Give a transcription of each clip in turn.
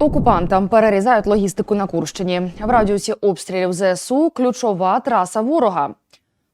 Окупантам перерізають логістику на Курщині. В радіусі обстрілів ЗСУ ключова траса ворога.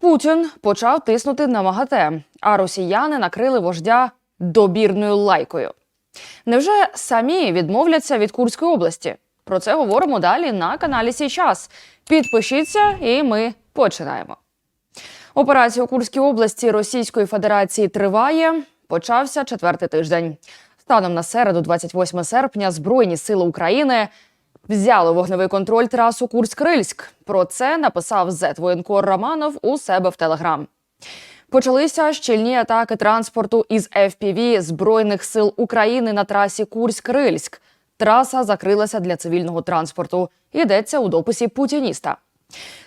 Путін почав тиснути на МАГАТЕ, а росіяни накрили вождя добірною лайкою. Невже самі відмовляться від Курської області? Про це говоримо далі на каналі Січас. Підпишіться, і ми починаємо. Операція у Курській області Російської Федерації триває. Почався четвертий тиждень. Станом на середу, 28 серпня, Збройні сили України взяли вогневий контроль трасу Курськ-Рильськ. Про це написав зет воєнкор Романов у себе в Телеграм. Почалися щільні атаки транспорту із FPV Збройних сил України на трасі Курськ-Рильськ. Траса закрилася для цивільного транспорту. Йдеться у дописі путініста.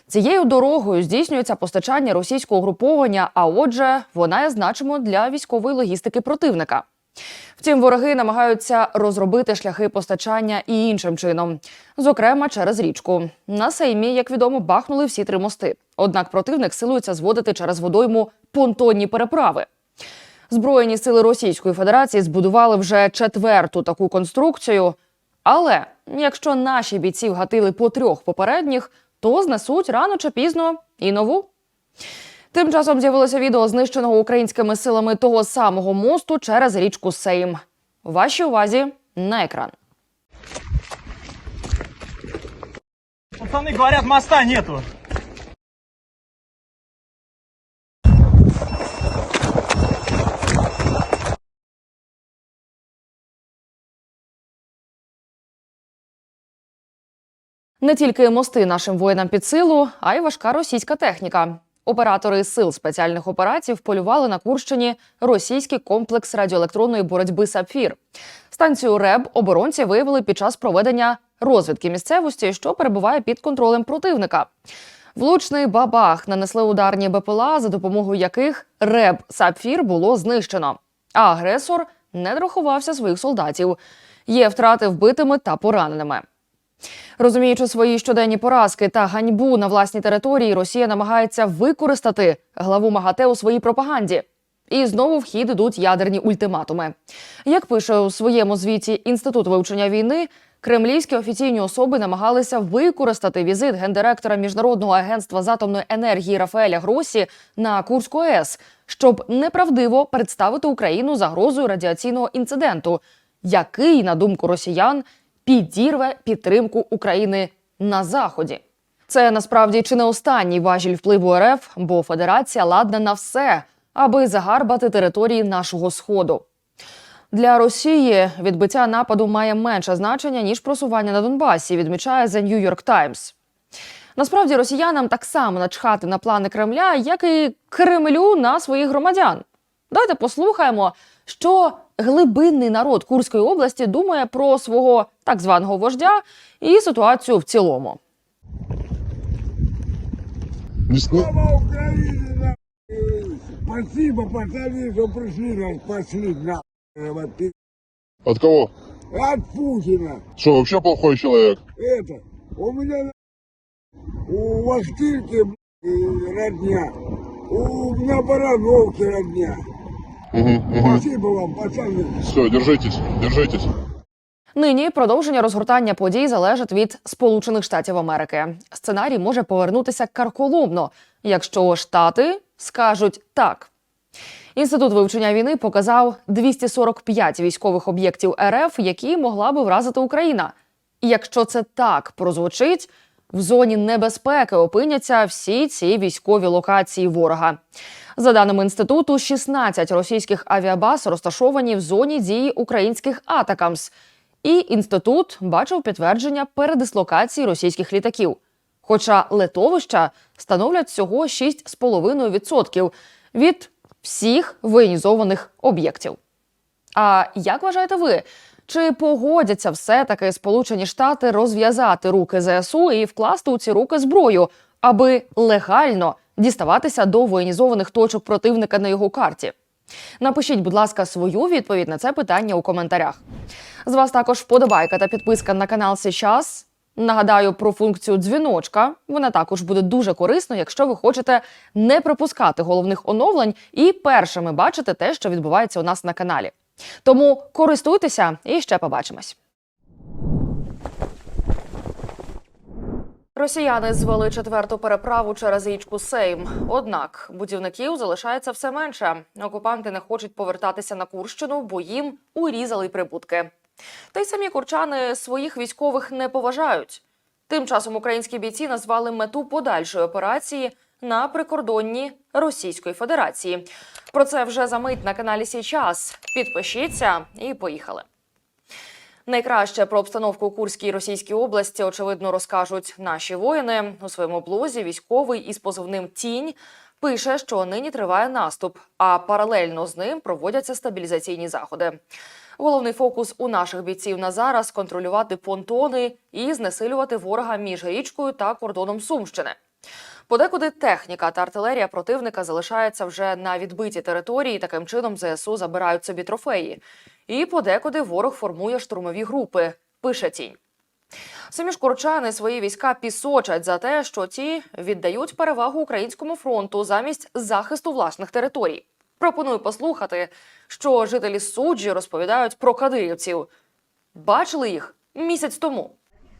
Цією дорогою здійснюється постачання російського угруповання, а отже, вона є значимо для військової логістики противника. Втім, вороги намагаються розробити шляхи постачання і іншим чином, зокрема через річку. На Сеймі, як відомо, бахнули всі три мости. Однак противник силується зводити через водойму понтонні переправи. Збройні сили Російської Федерації збудували вже четверту таку конструкцію. Але якщо наші бійці вгатили по трьох попередніх, то знесуть рано чи пізно і нову. Тим часом з'явилося відео знищеного українськими силами того самого мосту через річку Сейм. Вашій увазі на екран. Пацаны говорят, моста нету. Не тільки мости нашим воїнам під силу, а й важка російська техніка. Оператори сил спеціальних операцій вполювали на Курщині російський комплекс радіоелектронної боротьби Сапфір. Станцію РЕБ оборонці виявили під час проведення розвідки місцевості, що перебуває під контролем противника. Влучний бабах нанесли ударні БПЛА, за допомогою яких РЕБ Сапфір було знищено. А агресор не дорахувався своїх солдатів. Є втрати вбитими та пораненими. Розуміючи свої щоденні поразки та ганьбу на власній території, Росія намагається використати главу МАГАТЕ у своїй пропаганді. І знову в хід ідуть ядерні ультиматуми. Як пише у своєму звіті Інститут вивчення війни, кремлівські офіційні особи намагалися використати візит гендиректора міжнародного агентства з атомної енергії Рафаеля Гросі на Курську АЕС, щоб неправдиво представити Україну загрозою радіаційного інциденту, який, на думку росіян, підірве підтримку України на заході. Це насправді чи не останній важіль впливу РФ, бо Федерація ладна на все, аби загарбати території нашого сходу. Для Росії відбиття нападу має менше значення ніж просування на Донбасі, відмічає The New York Times. Насправді росіянам так само начхати на плани Кремля, як і Кремлю на своїх громадян. Давайте послухаємо, що глибинний народ Курської області думає про свого так званого вождя і ситуацію в цілому. Не сни... Слава Украине, нахуй! Спасибо, пацаны, что пришли нас спасли, нахуй, вот ты. От кого? От Путина. Что, вообще плохой человек? Это, у меня на- у Вахтырки, блядь, родня. У на Барановке родня. Угу, угу. Спасибо вам, пацаны. Все, держитесь, держитесь. Нині продовження розгортання подій залежить від Сполучених Штатів Америки. Сценарій може повернутися карколомно, якщо штати скажуть так. Інститут вивчення війни показав 245 військових об'єктів РФ, які могла би вразити Україна. І якщо це так прозвучить, в зоні небезпеки опиняться всі ці військові локації ворога. За даними інституту, 16 російських авіабаз розташовані в зоні дії українських атакамс. І інститут бачив підтвердження передислокації російських літаків. Хоча летовища становлять всього 6,5% від всіх воєнізованих об'єктів. А як вважаєте ви? Чи погодяться все-таки Сполучені Штати розв'язати руки ЗСУ і вкласти у ці руки зброю, аби легально діставатися до воєнізованих точок противника на його карті? Напишіть, будь ласка, свою відповідь на це питання у коментарях. З вас також вподобайка та підписка на канал Сейчас. Нагадаю про функцію дзвіночка. Вона також буде дуже корисною, якщо ви хочете не пропускати головних оновлень і першими бачити те, що відбувається у нас на каналі. Тому користуйтеся і ще побачимось. Росіяни звели четверту переправу через річку Сейм. Однак будівників залишається все менше. Окупанти не хочуть повертатися на Курщину, бо їм урізали прибутки. Та й самі курчани своїх військових не поважають. Тим часом українські бійці назвали мету подальшої операції на прикордонні Російської Федерації. Про це вже за мить на каналі Січас. Підпишіться і поїхали. Найкраще про обстановку у Курській Російській області очевидно розкажуть наші воїни у своєму блозі. Військовий із позивним Тінь пише, що нині триває наступ, а паралельно з ним проводяться стабілізаційні заходи. Головний фокус у наших бійців на зараз контролювати понтони і знесилювати ворога між річкою та кордоном Сумщини. Подекуди техніка та артилерія противника залишаються вже на відбитій території. Таким чином ЗСУ забирають собі трофеї. І подекуди ворог формує штурмові групи. Пише тінь. Самі ж курчани свої війська пісочать за те, що ті віддають перевагу українському фронту замість захисту власних територій. Пропоную послухати, що жителі суджі розповідають про кадирівців. Бачили їх місяць тому.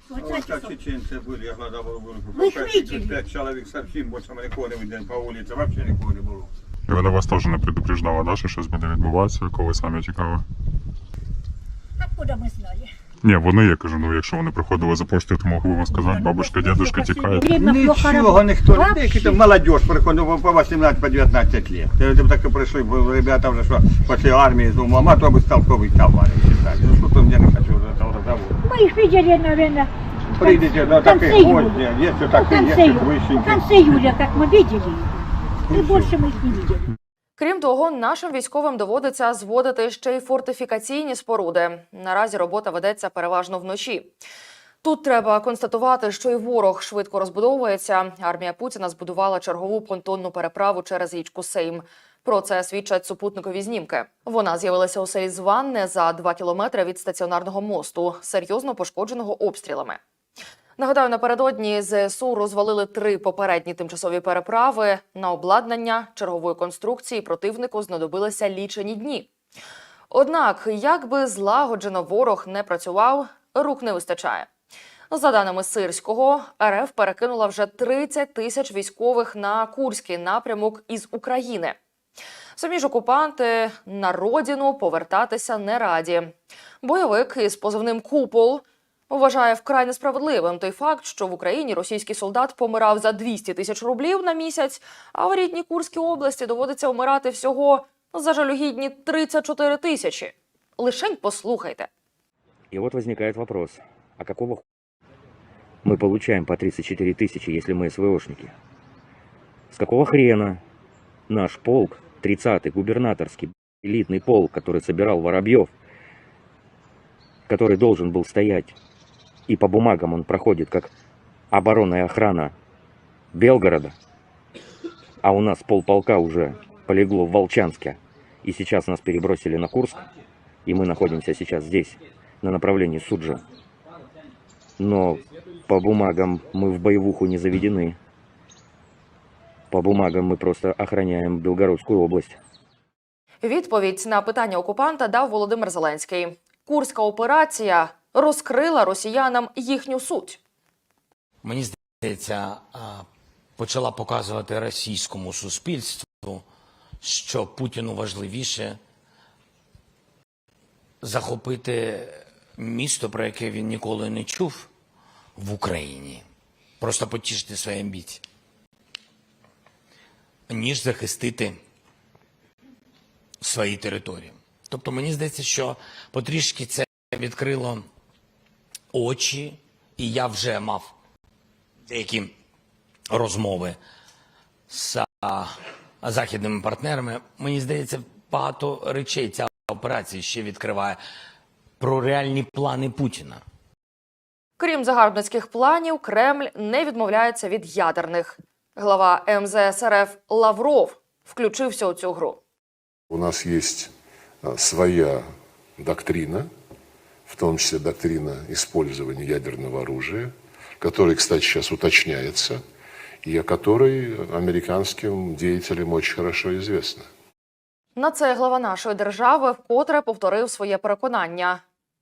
Вот как чеченцы были, я глаза был, Вы их видели? 5 человек совсем больше никого не видно по улице, вообще никого не было. І вона вас теж не предупреждала, да, що щось буде відбуватися, коли самі тікали? Откуда мы знали? Ні, вони, я кажу, ну якщо вони приходили за поштою, то могли вам сказати, бабушка, дедушка тікають. Время плохо Ничего работает. никто, Вообще. какие-то молодежь приходит, ну, по 18, по 19 лет. Это так и пришли, бо ребята уже что, после армии, думаю, а то бы столковый товарищ считать. Ну что ты мне не хочу уже этого разговора. Мы их видели, наверное, Придите, да, в конце такие июля. гости, есть в такие, конце, есть июля. в высшенькие. конце июля, как мы видели их. И больше мы их не видели. Крім того, нашим військовим доводиться зводити ще й фортифікаційні споруди. Наразі робота ведеться переважно вночі. Тут треба констатувати, що і ворог швидко розбудовується. Армія Путіна збудувала чергову понтонну переправу через річку Сейм. Про це свідчать супутникові знімки. Вона з'явилася у селі Званне за 2 кілометри від стаціонарного мосту, серйозно пошкодженого обстрілами. Нагадаю, напередодні ЗСУ розвалили три попередні тимчасові переправи. На обладнання чергової конструкції противнику знадобилися лічені дні. Однак, як би злагоджено ворог не працював, рук не вистачає. За даними Сирського, РФ перекинула вже 30 тисяч військових на Курський напрямок із України. Самі ж окупанти на родину повертатися не раді. Бойовик із позивним Купол вважає вкрай несправедливим той факт, що в Україні російський солдат помирав за 200 тисяч рублів на місяць, а в рідній Курській області доводиться вмирати всього за жалюгідні 34 тисячі. Лишень послухайте. И вот возникает вопрос, а какого ху... мы получаем по 34 тысячи, если мы СВОшники? С какого хрена наш полк, 30-й губернаторский элитный полк, который собирал Воробьев, который должен был стоять, и по бумагам он проходит как оборонная охрана Белгорода, а у нас полполка уже полегло в Волчанске, и сейчас нас перебросили на Курск, и мы находимся сейчас здесь, на направлении Суджа. Но по бумагам мы в боевуху не заведены. По бумагам мы просто охраняем Белгородскую область. Відповідь на питання окупанта дав Володимир Зеленський. Курська операція розкрила росіянам їхню суть. мені здається, почала показувати російському суспільству, що Путіну важливіше захопити місто, про яке він ніколи не чув в Україні, просто потішити свої амбіції, ніж захистити свої території. Тобто мені здається, що потрішки це відкрило очі, і я вже мав деякі розмови з західними партнерами. Мені здається, багато речей ця операція ще відкриває про реальні плани Путіна. Крім загарбницьких планів, Кремль не відмовляється від ядерних. Глава МЗС РФ Лавров включився у цю гру. У нас есть а, своя доктрина, в том числе доктрина использования ядерного оружия, которая, кстати, сейчас уточняется, и о которой американским деятелям очень хорошо известно. На це глава нашої держави вкотре повторив своє переконання.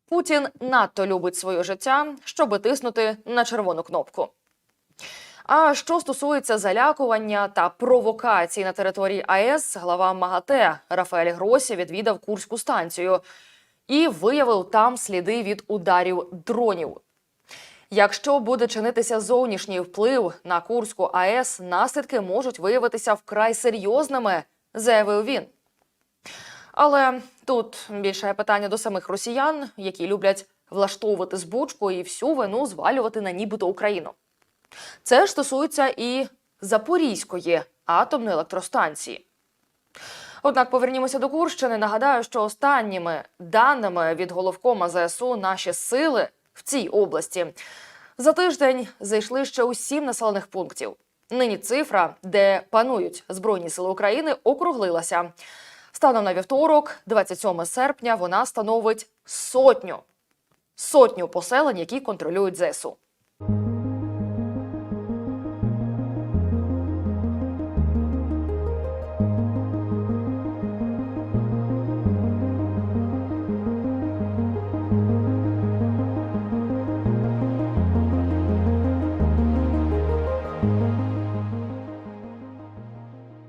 Путін надто любить своє життя, щоби тиснути на червону кнопку. А що стосується залякування та провокацій на території АЕС, глава МАГАТЕ Рафаель Гросі відвідав Курську станцію і виявив там сліди від ударів дронів. Якщо буде чинитися зовнішній вплив на Курську АЕС, наслідки можуть виявитися вкрай серйозними, заявив він. Але тут більше питання до самих росіян, які люблять влаштовувати збучку і всю вину звалювати на нібито Україну. Це ж стосується і Запорізької атомної електростанції. Однак повернімося до Курщини. Нагадаю, що останніми даними від головкома ЗСУ наші сили в цій області за тиждень зайшли ще у сім населених пунктів. Нині цифра, де панують Збройні сили України, округлилася. Станом на вівторок, 27 серпня, вона становить сотню. Сотню поселень, які контролюють ЗСУ.